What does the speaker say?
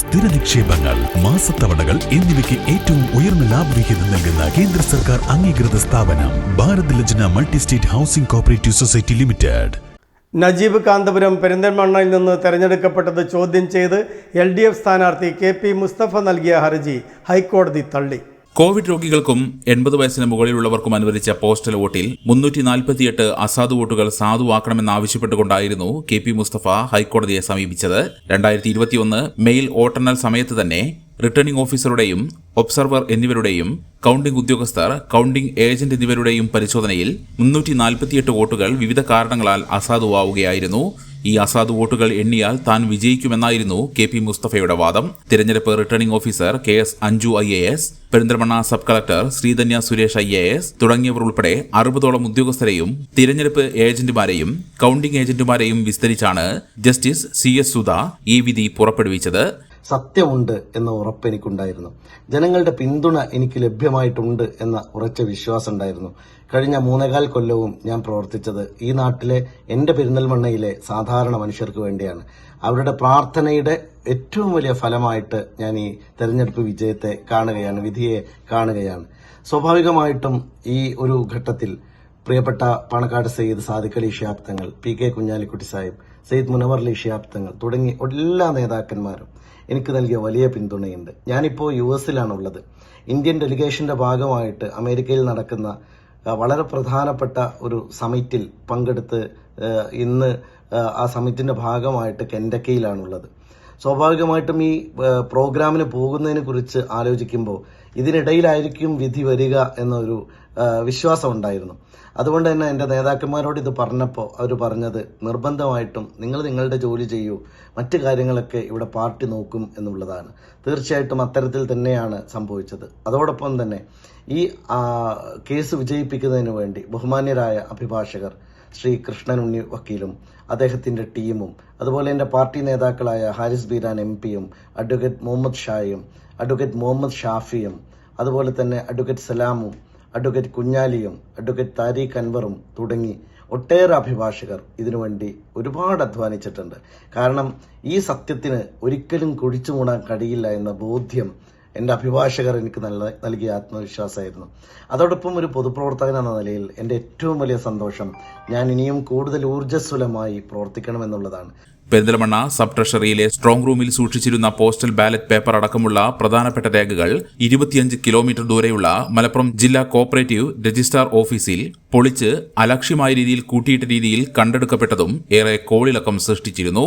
സ്ഥിര നിക്ഷേപങ്ങൾ മാസത്തവണകൾ എന്നിവയ്ക്ക് ഏറ്റവും ഉയർന്ന ലാഭവിഹിതം നൽകുന്ന കേന്ദ്ര സർക്കാർ അംഗീകൃത സ്ഥാപനം Bharat Lajna multi state housing cooperative society limited. Najeeb Kanthapuram പെരിന്തൽമണ്ണയിൽ നിന്ന് തെരഞ്ഞെടുക്കപ്പെട്ടത് ചോദ്യം ചെയ്ത് എൽ ഡി എഫ് സ്ഥാനാർത്ഥി കെ പി മുസ്തഫ നൽകിയ ഹർജി ഹൈക്കോടതി തള്ളി. കോവിഡ് രോഗികൾക്കും എൺപത് വയസ്സിന് മുകളിലുള്ളവർക്കും അനുവദിച്ച പോസ്റ്റൽ വോട്ടിൽ മുന്നൂറ്റി നാൽപ്പത്തിയെട്ട് അസാധു വോട്ടുകൾ സാധുവാക്കണമെന്നാവശ്യപ്പെട്ടുകൊണ്ടായിരുന്നു കെ പി മുസ്തഫ ഹൈക്കോടതിയെ സമീപിച്ചത്. രണ്ടായിരത്തി ഇരുപത്തിയൊന്ന് മെയിൽ വോട്ടെണ്ണൽ സമയത്ത് തന്നെ റിട്ടേണിംഗ് ഓഫീസറുടെയും ഒബ്സർവർ എന്നിവരുടെയും കൌണ്ടിംഗ് ഉദ്യോഗസ്ഥർ കൌണ്ടിംഗ് ഏജന്റ് എന്നിവരുടെയും പരിശോധനയിൽ മുന്നൂറ്റി നാൽപ്പത്തിയെട്ട് വോട്ടുകൾ വിവിധ കാരണങ്ങളാൽ അസാധുവാവുകയായിരുന്നു. ഈ അസാധു വോട്ടുകൾ എണ്ണിയാൽ താൻ വിജയിക്കുമെന്നായിരുന്നു കെ പി മുസ്തഫയുടെ വാദം. തിരഞ്ഞെടുപ്പ് returning officer K S Anju I A S Perinthalmanna sub collector Sreedhanya Suresh I A S തുടങ്ങിയവർ ഉൾപ്പെടെ അറുപതോളം ഉദ്യോഗസ്ഥരെയും തിരഞ്ഞെടുപ്പ് ഏജന്റുമാരെയും കൌണ്ടിംഗ് ഏജന്റുമാരെയും വിസ്തരിച്ചാണ് ജസ്റ്റിസ് സി എസ് സുധ ഈ വിധി പുറപ്പെടുവിച്ചത്. സത്യമുണ്ട് എന്ന ഉറപ്പ് എനിക്കുണ്ടായിരുന്നു. ജനങ്ങളുടെ പിന്തുണ എനിക്ക് ലഭ്യമായിട്ടുണ്ട് എന്ന ഉറച്ച വിശ്വാസം ഉണ്ടായിരുന്നു. കഴിഞ്ഞ മൂന്നേകാൽ കൊല്ലവും ഞാൻ പ്രവർത്തിച്ചത് ഈ നാട്ടിലെ എന്റെ പെരിന്തൽമണ്ണയിലെ സാധാരണ മനുഷ്യർക്ക് വേണ്ടിയാണ്. അവരുടെ പ്രാർത്ഥനയുടെ ഏറ്റവും വലിയ ഫലമായിട്ട് ഞാൻ ഈ തെരഞ്ഞെടുപ്പ് വിജയത്തെ കാണുകയാണ് വിധിയെ കാണുകയാണ്. സ്വാഭാവികമായിട്ടും ഈ ഒരു ഘട്ടത്തിൽ പ്രിയപ്പെട്ട പാണക്കാട് സയ്യിദ് സാദിഖ് അലി ഷിയാബ് തങ്ങൾ പി കെ കുഞ്ഞാലിക്കുട്ടി സാഹിബ് സയ്യിദ് മുനവർ അലി ഷിയാബ് തങ്ങൾ തുടങ്ങി എല്ലാ നേതാക്കന്മാരും എനിക്ക് നൽകിയ വലിയ പിന്തുണയുണ്ട്. ഞാനിപ്പോൾ യു എസിലാണുള്ളത്. ഇന്ത്യൻ ഡെലിഗേഷന്റെ ഭാഗമായിട്ട് അമേരിക്കയിൽ നടക്കുന്ന വളരെ പ്രധാനപ്പെട്ട ഒരു സമിറ്റിൽ പങ്കെടുത്ത് ഇന്ന് ആ സമിറ്റിന്റെ ഭാഗമായിട്ട് കെൻഡക്കയിലാണുള്ളത് സ്വാഭാവികമായിട്ടും ഈ പ്രോഗ്രാമിന് പോകുന്നതിനെ കുറിച്ച് ആലോചിക്കുമ്പോൾ ഇതിനിടയിലായിരിക്കും വിധി വരിക എന്നൊരു വിശ്വാസം ഉണ്ടായിരുന്നു. അതുകൊണ്ട് തന്നെ എന്റെ നേതാക്കന്മാരോട് ഇത് പറഞ്ഞപ്പോൾ അവർ പറഞ്ഞത് നിർബന്ധമായിട്ടും നിങ്ങൾ നിങ്ങളുടെ ജോലി ചെയ്യൂ മറ്റ് കാര്യങ്ങളൊക്കെ ഇവിടെ പാർട്ടി നോക്കും എന്നുള്ളതാണ്. തീർച്ചയായിട്ടും അത്തരത്തിൽ തന്നെയാണ് സംഭവിച്ചത്. അതോടൊപ്പം തന്നെ ഈ കേസ് വിജയിപ്പിക്കുന്നതിന് വേണ്ടി ബഹുമാന്യരായ അഭിഭാഷകർ ശ്രീ കൃഷ്ണൻ ഉണ്ണി വക്കീലും അദ്ദേഹത്തിന്റെ ടീമും അതുപോലെ എന്റെ പാർട്ടി നേതാക്കളായ ഹാരിസ് ബീരാൻ എം പിയും അഡ്വക്കേറ്റ് മുഹമ്മദ് ഷായും അഡ്വക്കേറ്റ് മുഹമ്മദ് ഷാഫിയും അതുപോലെ തന്നെ അഡ്വക്കേറ്റ് സലാമും അഡ്വക്കേറ്റ് കുഞ്ഞാലിയും അഡ്വക്കേറ്റ് താരീഖ് അൻവറും തുടങ്ങി ഒട്ടേറെ അഭിഭാഷകർ ഇതിനുവേണ്ടി ഒരുപാട് അധ്വാനിച്ചിട്ടുണ്ട്. കാരണം ഈ സത്യത്തിന് ഒരിക്കലും കുഴിച്ചു മൂടാൻ കഴിയില്ല എന്ന ബോധ്യം എന്റെ അഭിഭാഷകർ എനിക്ക് നല്ല നൽകിയ ആത്മവിശ്വാസമായിരുന്നു. അതോടൊപ്പം ഒരു പൊതുപ്രവർത്തകൻ എന്ന നിലയിൽ എന്റെ ഏറ്റവും വലിയ സന്തോഷം ഞാൻ ഇനിയും കൂടുതൽ ഊർജസ്വലമായി പ്രവർത്തിക്കണമെന്നുള്ളതാണ്. പെരിന്തൽമണ്ണ സബ് ട്രഷറിയിലെ സ്ട്രോങ് റൂമിൽ സൂക്ഷിച്ചിരുന്ന പോസ്റ്റൽ ബാലറ്റ് പേപ്പർ അടക്കമുള്ള പ്രധാനപ്പെട്ട രേഖകൾ ഇരുപത്തിയഞ്ച് കിലോമീറ്റർ ദൂരെയുള്ള മലപ്പുറം ജില്ലാ കോപ്പറേറ്റീവ് രജിസ്ട്രാർ ഓഫീസിൽ പൊളിച്ച് അലക്ഷ്യമായ രീതിയിൽ കൂട്ടിയിട്ട രീതിയിൽ കണ്ടെടുക്കപ്പെട്ടതും ഏറെ കോളിളക്കം സൃഷ്ടിച്ചിരുന്നു.